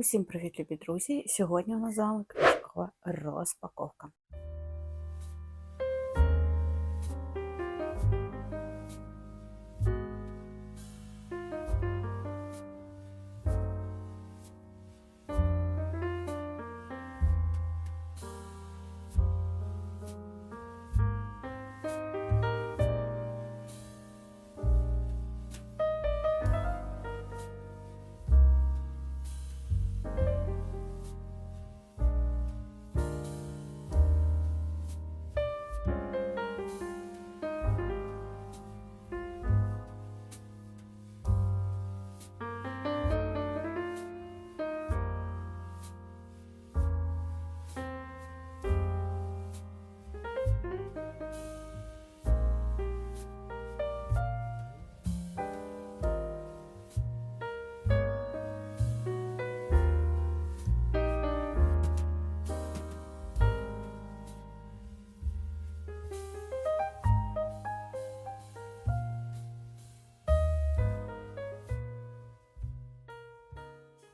Усім привіт, любі друзі! Сьогодні у нас з вами книжкова розпаковка.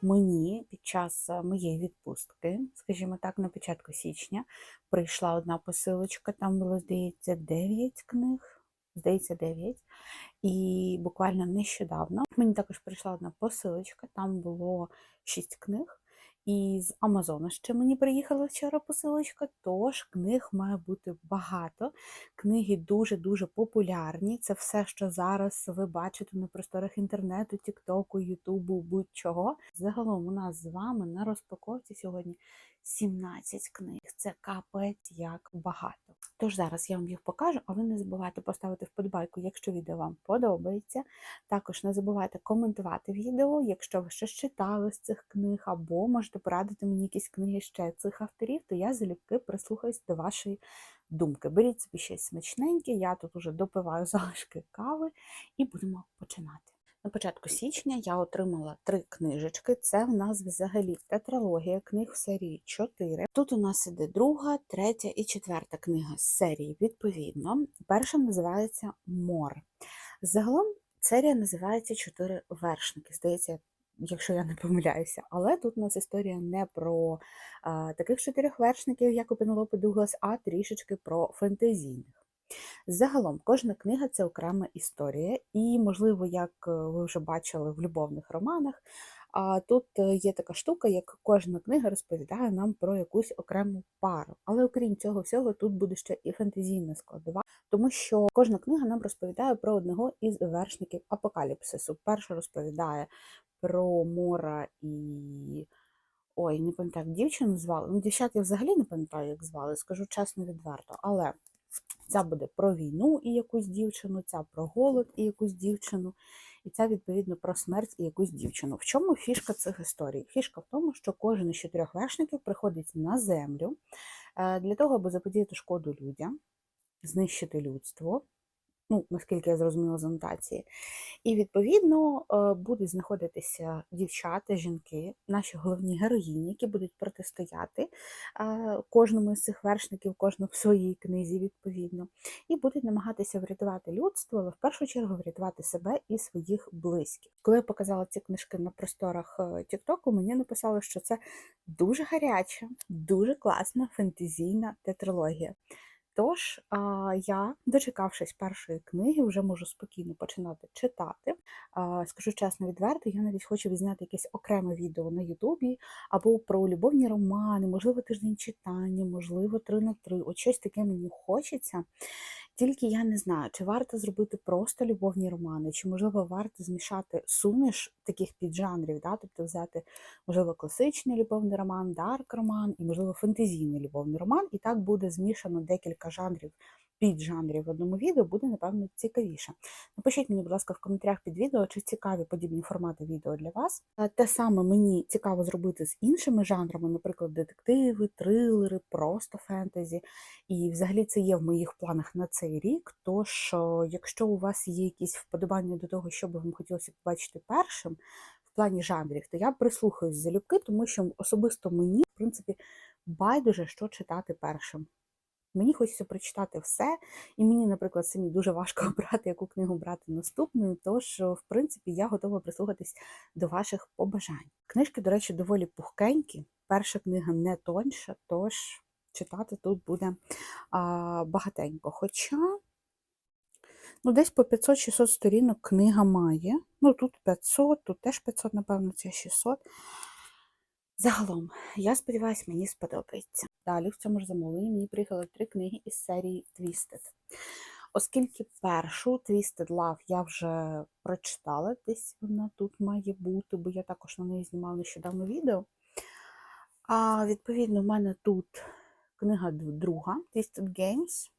Мені під час е, моєї відпустки, скажімо так, на початку січня, прийшла одна посилочка, там було, здається, 9 книг, здається, 9. І буквально нещодавно мені також прийшла одна посилочка, там було 6 книг. І з Амазона ще мені приїхала вчора посилочка, тож книг має бути багато. Книги дуже-дуже популярні. Це все, що зараз ви бачите на просторах інтернету, Тіктоку, Ютубу, будь-чого. Загалом у нас з вами на розпаковці сьогодні 17 книг. Це капець як багато. Тож зараз я вам їх покажу, а ви не забувайте поставити вподобайку, якщо відео вам подобається. Також не забувайте коментувати відео, якщо ви щось читали з цих книг, або можете порадити мені якісь книги ще цих авторів, то я залюбки прислухаюсь до вашої думки. Беріть собі щось смачненьке, я тут уже допиваю залишки кави і будемо починати. На початку січня я отримала три книжечки. Це в нас взагалі тетралогія книг в серії 4. Тут у нас іде друга, третя і четверта книга з серії, відповідно. Перша називається Море. Загалом серія називається Чотири вершники. Здається, якщо я не помиляюся. Але тут у нас історія не про а, таких чотирьох вершників, як у Пенелопи Дуглас, а трішечки про фентезійних. Загалом, кожна книга це окрема історія, і, можливо, як е, ви вже бачили в любовних романах, а тут е, є така штука, як кожна книга розповідає нам про якусь окрему пару. Але окрім цього всього, тут буде ще і фентезійна складова, тому що кожна книга нам розповідає про одного із вершників апокаліпсису. Перша розповідає про Мора і. Ой, не пам'ятаю, як дівчину звали. Ну, дівчат я взагалі не пам'ятаю, як звали, скажу чесно відверто. Але Ця буде про війну і якусь дівчину, ця про голод і якусь дівчину, і ця, відповідно, про смерть і якусь дівчину. В чому фішка цих історій? Фішка в тому, що кожен із чотирьох вершників приходить на землю е, для того, аби заподіяти шкоду людям, знищити людство ну, наскільки я зрозуміла з анотації. І, відповідно, е, будуть знаходитися дівчата, жінки, наші головні героїні, які будуть протистояти е, кожному з цих вершників, кожному в своїй книзі, відповідно, і будуть намагатися врятувати людство, але в першу чергу врятувати себе і своїх близьких. Коли я показала ці книжки на просторах е, Тіктоку, мені написали, що це дуже гаряча, дуже класна фентезійна тетралогія. Тож я, дочекавшись першої книги, вже можу спокійно починати читати. Скажу чесно, відверто, я навіть хочу відзняти якесь окреме відео на Ютубі або про любовні романи, можливо, тиждень читання, можливо, три на три. От щось таке мені хочеться. Тільки я не знаю, чи варто зробити просто любовні романи, чи, можливо, варто змішати суміш таких піджанрів, да? тобто взяти, можливо, класичний любовний роман, дарк-роман і, можливо, фентезійний любовний роман, і так буде змішано декілька жанрів піджанрів в одному відео, буде, напевно, цікавіше. Напишіть мені, будь ласка, в коментарях під відео, чи цікаві подібні формати відео для вас. Те саме мені цікаво зробити з іншими жанрами, наприклад, детективи, трилери, просто фентезі. І взагалі це є в моїх планах на цей рік. Тож, якщо у вас є якісь вподобання до того, що би вам хотілося побачити першим в плані жанрів, то я прислухаюсь залюбки, тому що особисто мені, в принципі, байдуже, що читати першим. Мені хочеться прочитати все, і мені, наприклад, самі дуже важко обрати, яку книгу брати наступною. Тож, в принципі, я готова прислухатись до ваших побажань. Книжки, до речі, доволі пухкенькі. Перша книга не тоньша, тож читати тут буде а, багатенько. Хоча, ну, десь по 500-600 сторінок книга має. Ну, тут 500, тут теж 500, напевно, це 600. Загалом, я сподіваюся, мені сподобається. Далі в цьому ж замовленні мені приїхали три книги із серії Twisted. Оскільки першу Twisted Love я вже прочитала, десь вона тут має бути, бо я також на неї знімала нещодавно відео. А відповідно, в мене тут книга друга Twisted Games.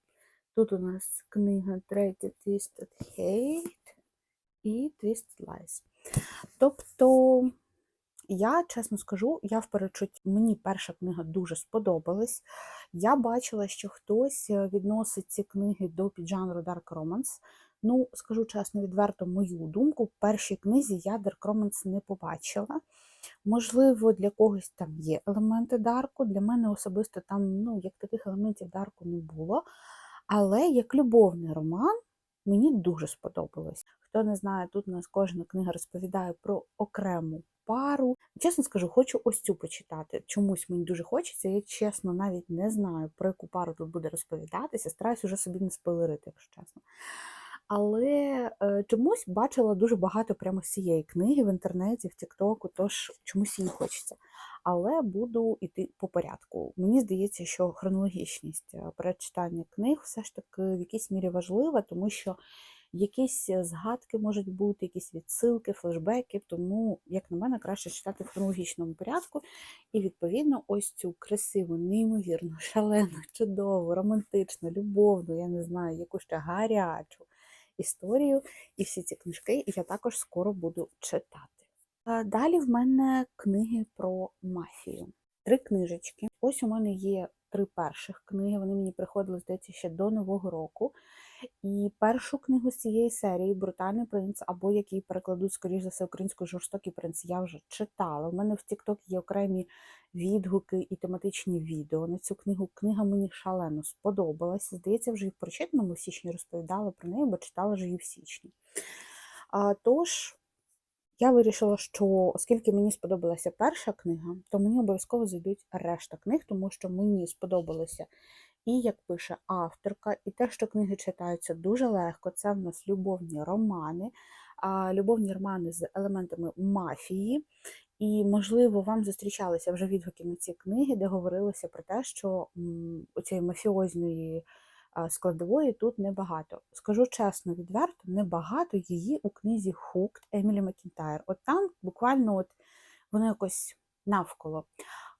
Тут у нас книга третя Twisted Hate і Twisted Lies. Тобто. Я чесно скажу, я в перечутті, мені перша книга дуже сподобалась. Я бачила, що хтось е, відносить ці книги до піджанру Dark Romance. Ну, скажу чесно, відверто, мою думку, в першій книзі я Dark Romance не побачила. Можливо, для когось там є елементи Дарку. Для мене особисто там ну, як таких елементів Дарку не було. Але як любовний роман, мені дуже сподобалось. Хто не знає, тут у нас кожна книга розповідає про окрему пару. Чесно скажу, хочу ось цю почитати. Чомусь мені дуже хочеться. Я чесно навіть не знаю, про яку пару тут буде розповідатися. Стараюсь уже собі не спойлерити, якщо чесно. Але е, чомусь бачила дуже багато прямо з цієї книги в інтернеті, в Тіктоку, тож чомусь її хочеться. Але буду йти по порядку. Мені здається, що хронологічність е, перечитання книг все ж таки в якійсь мірі важлива, тому що якісь е, згадки можуть бути, якісь відсилки, флешбеки, тому, як на мене, краще читати в хронологічному порядку. І, відповідно, ось цю красиву, неймовірну, шалену, чудову, романтичну, любовну, я не знаю, яку ще гарячу історію. І всі ці книжки я також скоро буду читати. Далі в мене книги про мафію. Три книжечки. Ось у мене є три перших книги. Вони мені приходили, здається, ще до Нового року. І першу книгу з цієї серії Брутальний принц, або який перекладуть, скоріш за все, українською жорстокий принц, я вже читала. У мене в TikTok є окремі відгуки і тематичні відео на цю книгу. Книга мені шалено сподобалася. Здається, вже і в прочитаному в січні розповідала про неї, бо читала вже її в січні. А, Тож, я вирішила, що оскільки мені сподобалася перша книга, то мені обов'язково зайдуть решта книг, тому що мені сподобалося і, як пише авторка, і те, що книги читаються дуже легко, це в нас любовні романи, любовні романи з елементами мафії. І, можливо, вам зустрічалися вже відгуки на ці книги, де говорилося про те, що цієї мафіозної складової тут небагато. Скажу чесно, відверто, небагато її у книзі Хукт Емілі Макінтайр. От там буквально от воно якось навколо.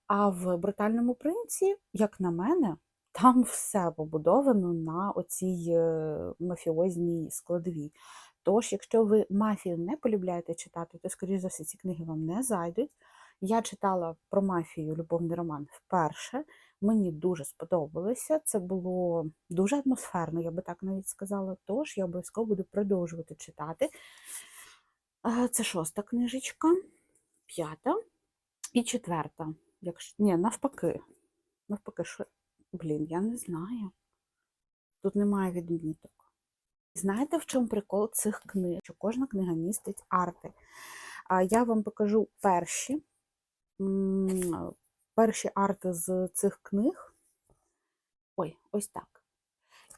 А в брутальному принці, як на мене, там все побудовано на оцій е, мафіозній складовій. Тож, якщо ви мафію не полюбляєте читати, то, скоріш за все, ці книги вам не зайдуть. Я читала про мафію любовний роман вперше. Мені дуже сподобалося. Це було дуже атмосферно, я би так навіть сказала. Тож я обов'язково буду продовжувати читати. Це шоста книжечка, п'ята і четверта. Якщо... Ні, навпаки. Навпаки, Блін, я не знаю. Тут немає відміток. Знаєте, в чому прикол цих книг? Що кожна книга містить арти. Я вам покажу перші перші арти з цих книг. Ой, ось так.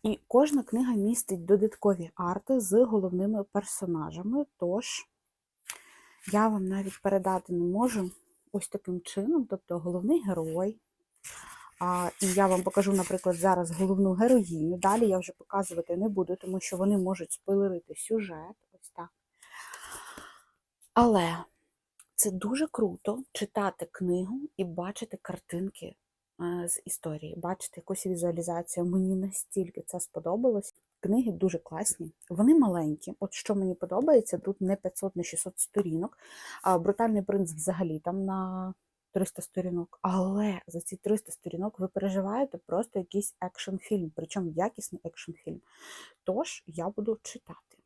І кожна книга містить додаткові арти з головними персонажами. Тож, я вам навіть передати не можу ось таким чином. Тобто головний герой. А, І я вам покажу, наприклад, зараз головну героїню. Далі я вже показувати не буду, тому що вони можуть спойлерити сюжет. Ось так. Але це дуже круто читати книгу і бачити картинки е, з історії, бачити якусь візуалізацію. Мені настільки це сподобалось. Книги дуже класні, вони маленькі. От що мені подобається, тут не 500, не 600 сторінок. А Брутальний принц взагалі там на 300 сторінок. Але за ці 300 сторінок ви переживаєте просто якийсь екшн-фільм, причому якісний екшн-фільм. Тож я буду читати.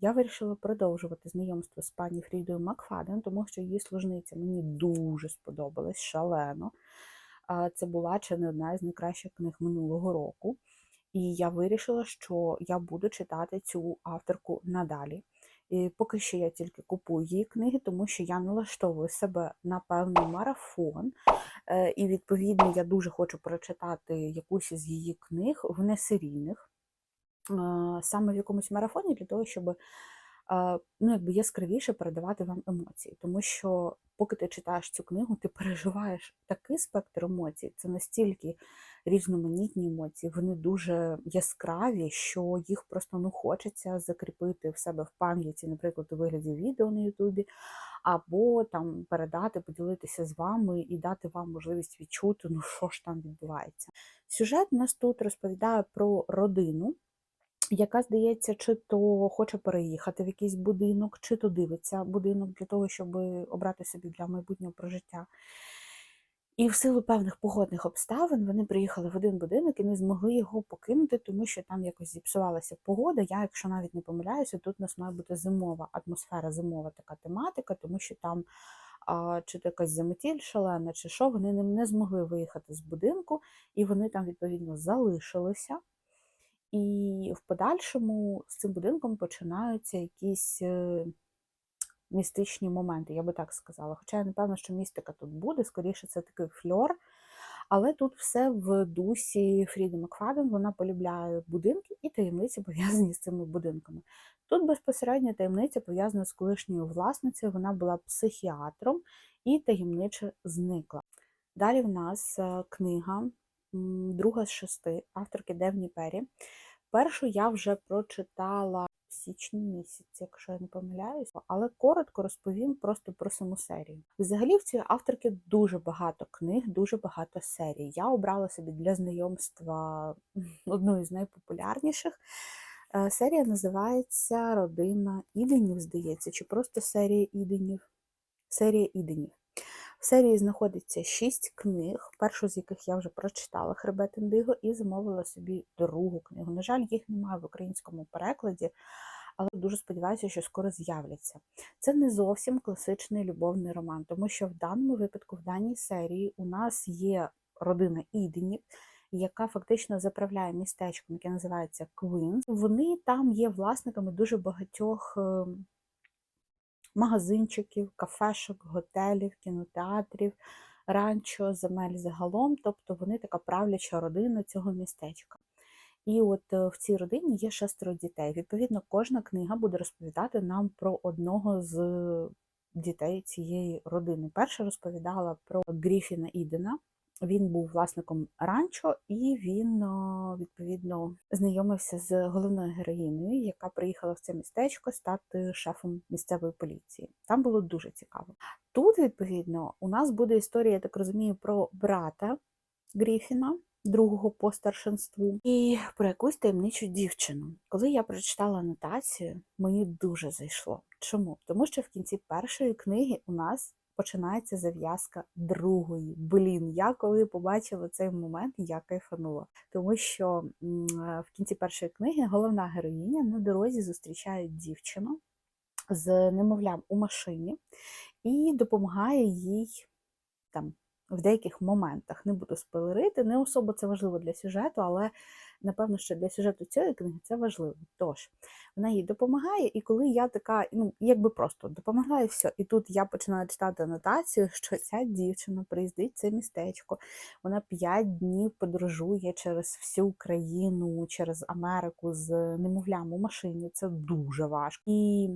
Я вирішила продовжувати знайомство з пані Фрідою Макфаден, тому що її служниця мені дуже сподобалась, шалено. Це була чи не одна із найкращих книг минулого року. І я вирішила, що я буду читати цю авторку надалі. І поки що я тільки купую її книги, тому що я налаштовую себе на певний марафон. Е, І, відповідно, я дуже хочу прочитати якусь із її книг в несерійних, е, саме в якомусь марафоні, для того, щоб е, ну, якби яскравіше передавати вам емоції. Тому що, поки ти читаєш цю книгу, ти переживаєш такий спектр емоцій, це настільки різноманітні емоції, вони дуже яскраві, що їх просто ну, хочеться закріпити в себе в пам'яті, наприклад, у вигляді відео на Ютубі, або там передати, поділитися з вами і дати вам можливість відчути, ну що ж там відбувається. Сюжет у нас тут розповідає про родину. Яка, здається, чи то хоче переїхати в якийсь будинок, чи то дивиться будинок для того, щоб обрати собі для майбутнього прожиття. І в силу певних погодних обставин вони приїхали в один будинок і не змогли його покинути, тому що там якось зіпсувалася погода. Я, якщо навіть не помиляюся, тут у нас має бути зимова атмосфера, зимова така тематика, тому що там а, чи то якась заметіль шалена, чи що, вони не, змогли виїхати з будинку, і вони там відповідно залишилися. І в подальшому з цим будинком починаються якісь е, містичні моменти, я би так сказала. Хоча я не певна, що містика тут буде, скоріше, це такий фльор. Але тут все в дусі Фріди Макфаден, вона полюбляє будинки і таємниці пов'язані з цими будинками. Тут безпосередньо таємниця пов'язана з колишньою власницею, вона була психіатром і таємниче зникла. Далі в нас е, книга, друга з шести, авторки Девні Пері. Першу я вже прочитала січні місяці, якщо я не помиляюся, але коротко розповім просто про саму серію. Взагалі, в цієї авторки дуже багато книг, дуже багато серій. Я обрала собі для знайомства одну із найпопулярніших. Е, серія називається Родина Іденів, здається, чи просто серія Іденів. Серія Іденів. В серії знаходиться шість книг, першу з яких я вже прочитала Хребет Індиго і замовила собі другу книгу. На жаль, їх немає в українському перекладі, але дуже сподіваюся, що скоро з'являться. Це не зовсім класичний любовний роман, тому що в даному випадку, в даній серії, у нас є родина Іденів. Яка фактично заправляє містечком, яке називається Квинс. Вони там є власниками дуже багатьох ем, магазинчиків, кафешок, готелів, кінотеатрів, ранчо, земель загалом, тобто вони така правляча родина цього містечка. І от е, в цій родині є шестеро дітей. Відповідно, кожна книга буде розповідати нам про одного з дітей цієї родини. Перша розповідала про Гріфіна Ідена. Він був власником ранчо, і він відповідно знайомився з головною героїною, яка приїхала в це містечко стати шефом місцевої поліції. Там було дуже цікаво. Тут, відповідно, у нас буде історія, я так розумію, про брата Гріфіна, другого по старшинству, і про якусь таємничу дівчину. Коли я прочитала анотацію, мені дуже зайшло. Чому? Тому що в кінці першої книги у нас починається зав'язка другої. Блін, я коли побачила цей момент, я кайфанула. Тому що в кінці першої книги головна героїня на дорозі зустрічає дівчину з немовлям у машині і допомагає їй там. В деяких моментах не буду спойлерити, не особо це важливо для сюжету, але напевно, що для сюжету цієї книги це важливо. Тож, вона їй допомагає, і коли я така, ну, якби просто допомагає все. І тут я починаю читати анотацію, що ця дівчина приїздить в це містечко, вона п'ять днів подорожує через всю Україну, через Америку з немовлям у машині. Це дуже важко. І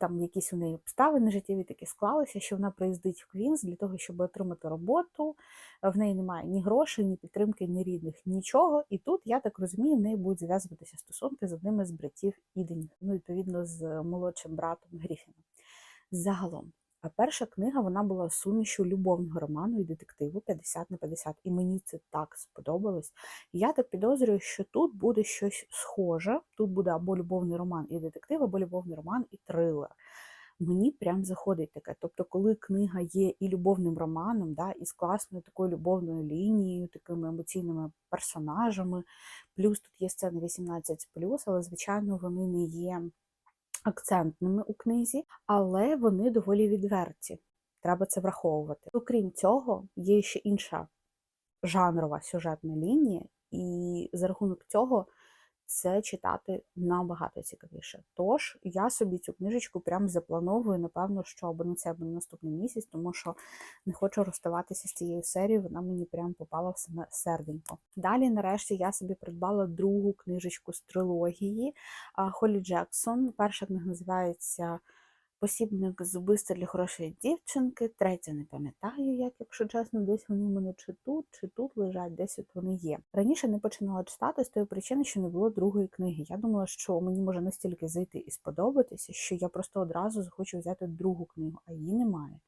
там якісь у неї обставини життєві такі склалися, що вона приїздить в Квінс для того, щоб отримати роботу. В неї немає ні грошей, ні підтримки, ні рідних, нічого. І тут, я так розумію, в неї будуть зв'язуватися стосунки з одним із братів Іденів, ну, відповідно, з молодшим братом Гріфіна. Загалом, а перша книга вона була сумішю любовного роману і детективу 50 на 50. І мені це так сподобалось. Я так підозрюю, що тут буде щось схоже. Тут буде або любовний роман і детектив, або любовний роман і трилер. Мені прям заходить таке. Тобто, коли книга є і любовним романом, да, і з класною такою любовною лінією, такими емоційними персонажами, плюс тут є сцени 18, але, звичайно, вони не є акцентними у книзі, але вони доволі відверті. Треба це враховувати. Окрім цього, є ще інша жанрова сюжетна лінія, і за рахунок цього це читати набагато цікавіше. Тож я собі цю книжечку прям заплановую, напевно, що або на це, або на наступний місяць, тому що не хочу розставатися з цією серією, вона мені прям попала в саме серденько. Далі, нарешті, я собі придбала другу книжечку з трилогії Холі Джексон. Перша книга називається Посібник з для хорошої дівчинки. Третя не пам'ятаю, як, якщо чесно, десь вони в мене чи тут, чи тут лежать, десь от вони є. Раніше не починала читати з тої причини, що не було другої книги. Я думала, що мені може настільки зайти і сподобатися, що я просто одразу захочу взяти другу книгу, а її немає.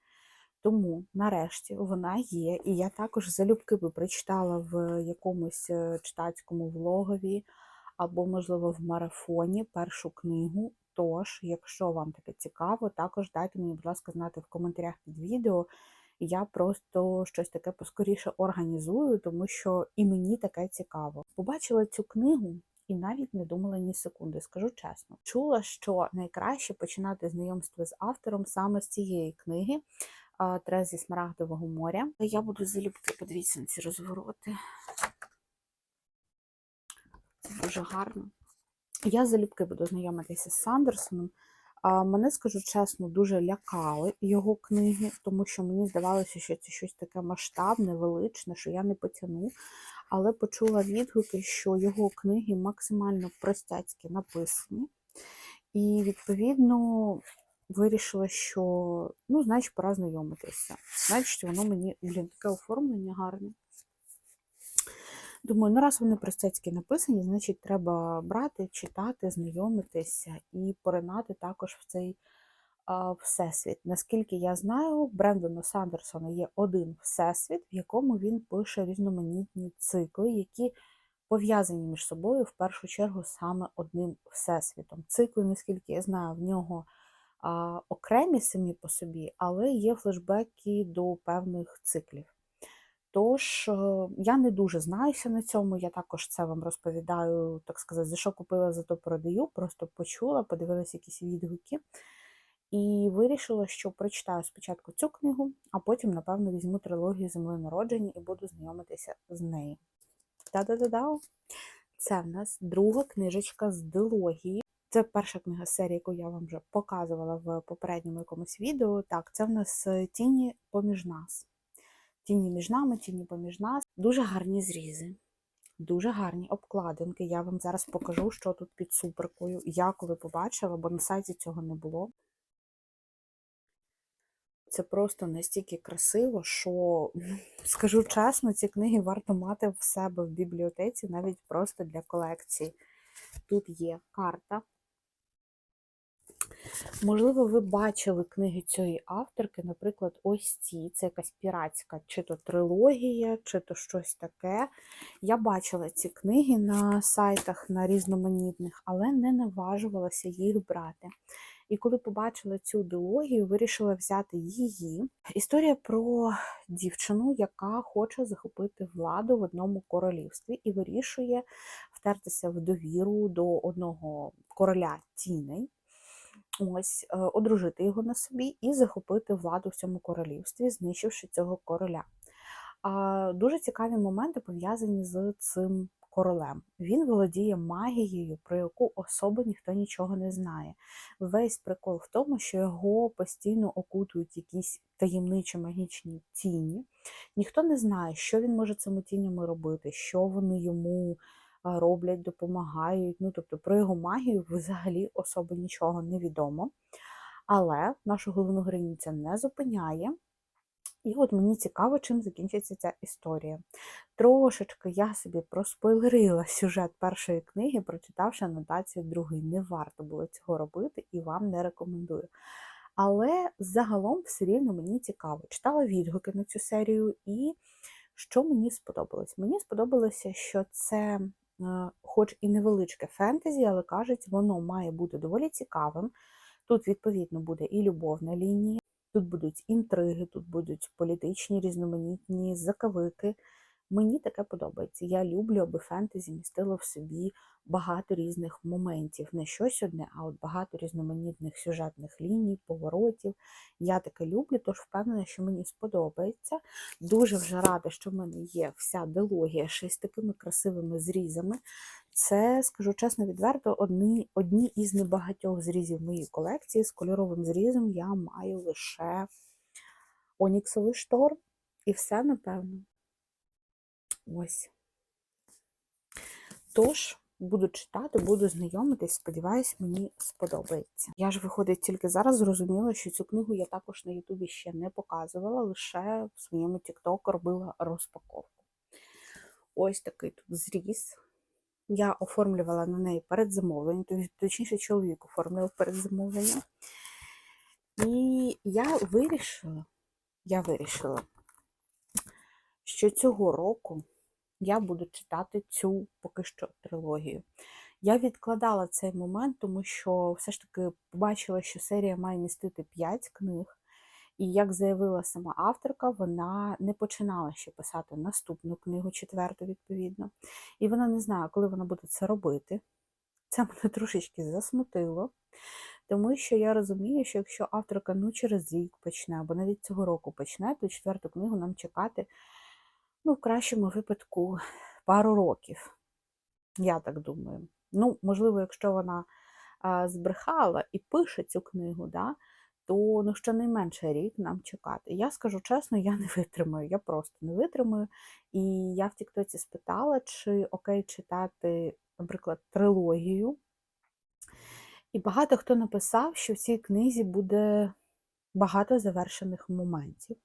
Тому нарешті вона є, і я також залюбки би прочитала в якомусь е, читацькому влогові або, можливо, в марафоні першу книгу. Тож, якщо вам таке цікаво, також дайте мені, будь ласка, знати в коментарях під відео. Я просто щось таке поскоріше організую, тому що і мені таке цікаво. Побачила цю книгу і навіть не думала ні секунди, скажу чесно. Чула, що найкраще починати знайомство з автором саме з цієї книги Трез зі Смарагдового моря. Я буду залюбки, подивіться на ці розвороти. Це дуже гарно. Я залюбки буду знайомитися з Сандерсоном. Мене, скажу чесно, дуже лякали його книги, тому що мені здавалося, що це щось таке масштабне, величне, що я не потягну. Але почула відгуки, що його книги максимально простяцьки написані. І, відповідно, вирішила, що ну, значить, пора знайомитися. Значить, воно мені, блін, таке оформлення гарне. Думаю, ну раз вони простецькі написані, значить, треба брати, читати, знайомитися і поринати також в цей а, всесвіт. Наскільки я знаю, Брендона Сандерсона є один всесвіт, в якому він пише різноманітні цикли, які пов'язані між собою в першу чергу саме одним всесвітом. Цикли, наскільки я знаю, в нього окремі самі по собі, але є флешбеки до певних циклів. Тож е, я не дуже знаюся на цьому, я також це вам розповідаю, так сказати, за що купила, за то продаю, просто почула, подивилася якісь відгуки. І вирішила, що прочитаю спочатку цю книгу, а потім, напевно, візьму трилогію земли народження і буду знайомитися з нею. Та-да-да-да! Це в нас друга книжечка з дилогії. Це перша книга серії, яку я вам вже показувала в попередньому якомусь відео. Так, це в нас тіні поміж нас. Тіні між нами, тіні поміж нас. Дуже гарні зрізи, дуже гарні обкладинки. Я вам зараз покажу, що тут під суперкою. Я коли побачила, бо на сайті цього не було. Це просто настільки красиво, що, скажу чесно, ці книги варто мати в себе в бібліотеці, навіть просто для колекції. Тут є карта. Можливо, ви бачили книги цієї авторки, наприклад, ось ці. Це якась піратська, чи то трилогія, чи то щось таке. Я бачила ці книги на сайтах на різноманітних, але не наважувалася їх брати. І коли побачила цю дилогію, вирішила взяти її. Історія про дівчину, яка хоче захопити владу в одному королівстві і вирішує втертися в довіру до одного короля тіней ось е, одружити його на собі і захопити владу в цьому королівстві, знищивши цього короля. Дуже цікаві моменти пов'язані з цим королем. Він володіє магією, про яку особо ніхто нічого не знає. Весь прикол в тому, що його постійно окутують якісь таємничі магічні тіні. Ніхто не знає, що він може цими тінями робити, що вони йому роблять, допомагають. Ну, тобто про його магію взагалі особо нічого не відомо. Але нашу головну героїню це не зупиняє. І от мені цікаво, чим закінчиться ця історія. Трошечки я собі проспойлерила сюжет першої книги, прочитавши анотацію другої. Не варто було цього робити і вам не рекомендую. Але загалом все рівно мені цікаво. Читала відгуки на цю серію, і що мені сподобалось? Мені сподобалося, що це Е, хоч і невеличке фентезі, але кажуть, воно має бути доволі цікавим. Тут, відповідно, буде і любовна лінія, тут будуть інтриги, тут будуть політичні, різноманітні закавики. Мені таке подобається. Я люблю, аби фентезі містило в собі багато різних моментів. Не щось одне, а от багато різноманітних сюжетних ліній, поворотів. Я таке люблю, тож впевнена, що мені сподобається. Дуже вже рада, що в мене є вся дилогія ще з такими красивими зрізами. Це, скажу чесно, відверто, одні, одні із небагатьох зрізів моєї колекції. З кольоровим зрізом я маю лише оніксовий шторм. І все, напевно. Ось. Тож, буду читати, буду знайомитись, сподіваюсь, мені сподобається. Я ж, виходить, тільки зараз зрозуміла, що цю книгу я також на Ютубі ще не показувала, лише в своєму TikTok робила розпаковку. Ось такий тут зріз. Я оформлювала на неї передзамовлення, точніше, чоловік оформлював передзамовлення. І я вирішила, я вирішила, що цього року я буду читати цю поки що трилогію. Я відкладала цей момент, тому що все ж таки побачила, що серія має містити 5 книг. І як заявила сама авторка, вона не починала ще писати наступну книгу, четверту, відповідно. І вона не знає, коли вона буде це робити. Це мене трошечки засмутило, тому що я розумію, що якщо авторка ну через рік почне, або навіть цього року почне, то четверту книгу нам чекати, ну, в кращому випадку, пару років. Я так думаю. Ну, можливо, якщо вона збрехала і пише цю книгу, да, то ну, щонайменше рік нам чекати. Я скажу чесно, я не витримаю, я просто не витримаю. І я в Тіктоці спитала, чи окей читати, наприклад, трилогію. І багато хто написав, що в цій книзі буде багато завершених моментів.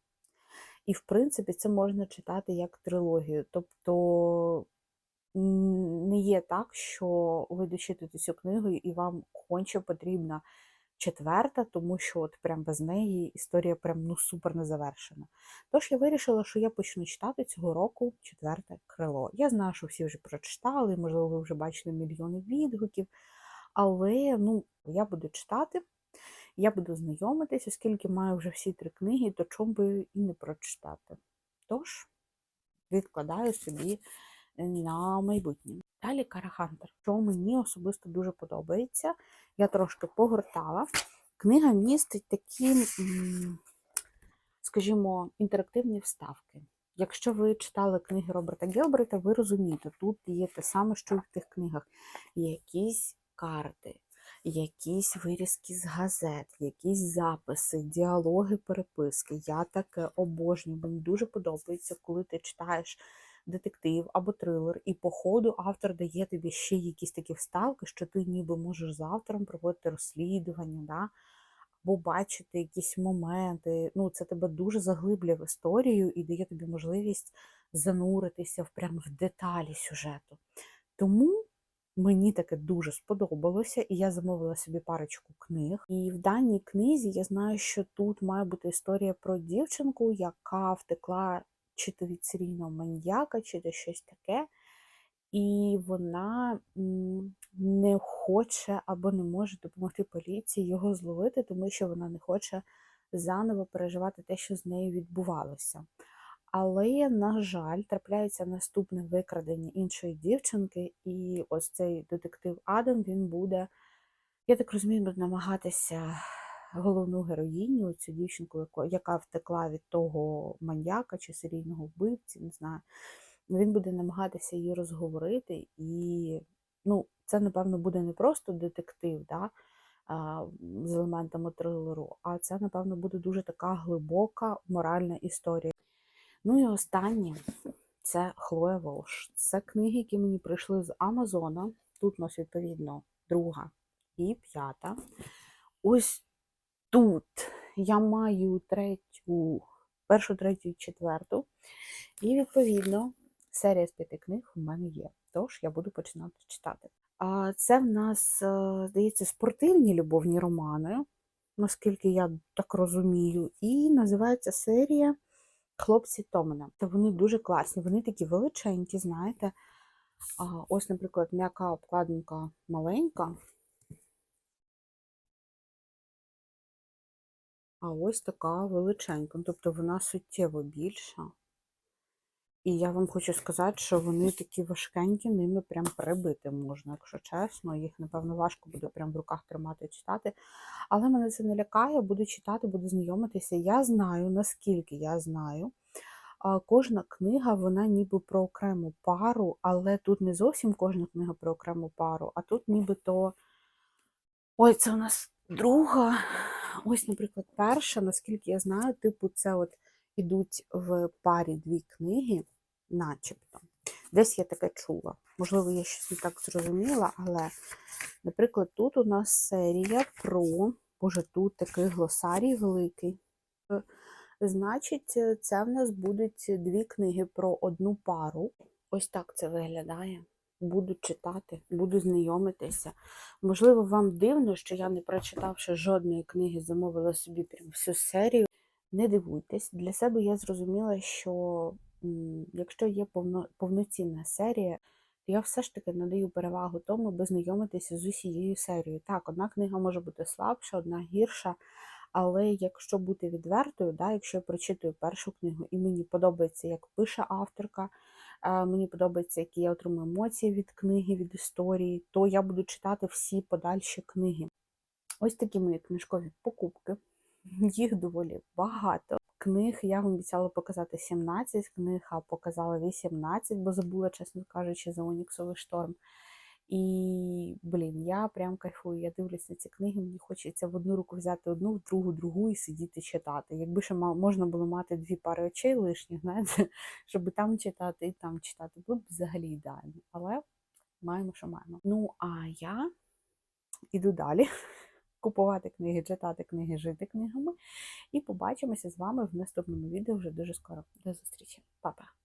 І, в принципі, це можна читати як трилогію. Тобто не є так, що ви дочитуєте цю книгу і вам конче потрібна четверта, тому що от прям без неї історія прям ну супер не завершена. Тож я вирішила, що я почну читати цього року четверте крило. Я знаю, що всі вже прочитали, можливо, ви вже бачили мільйони відгуків, але ну, я буду читати. Я буду знайомитись, оскільки маю вже всі три книги, то чому би і не прочитати. Тож, відкладаю собі на майбутнє. Далі Карахантер, що мені особисто дуже подобається. Я трошки погортала. Книга містить такі, скажімо, інтерактивні вставки. Якщо ви читали книги Роберта Гелбрета, ви розумієте, тут є те саме, що і в тих книгах. Є Якісь карти, якісь вирізки з газет, якісь записи, діалоги, переписки. Я таке обожнюю. Мені дуже подобається, коли ти читаєш детектив або трилер, і по ходу автор дає тобі ще якісь такі вставки, що ти ніби можеш з автором проводити розслідування, да? або бачити якісь моменти. Ну, Це тебе дуже заглиблює в історію і дає тобі можливість зануритися в прямо в деталі сюжету. Тому. Мені таке дуже сподобалося, і я замовила собі парочку книг. І в даній книзі я знаю, що тут має бути історія про дівчинку, яка втекла чи то від серійного маньяка, чи то щось таке. І вона не хоче або не може допомогти поліції його зловити, тому що вона не хоче заново переживати те, що з нею відбувалося. Але, на жаль, трапляється наступне викрадення іншої дівчинки, і ось цей детектив Адам він буде, я так розумію, буде намагатися головну героїню, цю дівчинку, яка втекла від того маньяка чи серійного вбивці, не знаю. Він буде намагатися її розговорити, і ну, це, напевно, буде не просто детектив да, з елементами трилеру, а це, напевно, буде дуже така глибока моральна історія. Ну і останнє це Хлоя Волш. Це книги, які мені прийшли з Амазона. Тут у нас, відповідно, друга і п'ята. Ось тут я маю третю, першу, третю і четверту. І, відповідно, серія з п'яти книг у мене є. Тож я буду починати читати. А це в нас, е, здається, спортивні любовні романи, наскільки я так розумію, і називається серія Хлопці Томана. Та вони дуже класні, вони такі величенькі, знаєте. Ось, наприклад, м'яка обкладинка маленька. А ось така величенька, тобто вона суттєво більша. І я вам хочу сказати, що вони такі важкенькі, ними прям прибити можна, якщо чесно. Їх, напевно, важко буде прям в руках тримати і читати. Але мене це не лякає, буду читати, буду знайомитися. Я знаю, наскільки я знаю. Кожна книга, вона ніби про окрему пару, але тут не зовсім кожна книга про окрему пару, а тут нібито. Ой, це у нас друга. Ось, наприклад, перша, наскільки я знаю, типу, це от ідуть в парі дві книги, начебто. Десь я таке чула. Можливо, я щось не так зрозуміла, але, наприклад, тут у нас серія про, боже, тут такий глосарій великий. Значить, це в нас будуть дві книги про одну пару. Ось так це виглядає. Буду читати, буду знайомитися. Можливо, вам дивно, що я, не прочитавши жодної книги, замовила собі прям всю серію. Не дивуйтесь, для себе я зрозуміла, що якщо є повно, повноцінна серія, то я все ж таки надаю перевагу тому, аби знайомитися з усією серією. Так, одна книга може бути слабша, одна гірша. Але якщо бути відвертою, да, якщо я прочитую першу книгу і мені подобається, як пише авторка, е, мені подобається, які я отримую емоції від книги, від історії, то я буду читати всі подальші книги. Ось такі мої книжкові покупки. Їх доволі багато. Книг я вам обіцяла показати 17 книг, а показала 18, бо забула, чесно кажучи, за Оніксовий шторм. І, блін, я прям кайфую. Я дивлюся на ці книги, мені хочеться в одну руку взяти одну, в другу, другу і сидіти читати. Якби ще можна було мати дві пари очей лишніх, знаєте, щоб там читати, і там читати. Було б взагалі ідеально. Але маємо, що маємо. Ну, а я іду далі. Купувати книги, читати книги, жити книгами. І побачимося з вами в наступному відео вже дуже скоро. До зустрічі, Па-па!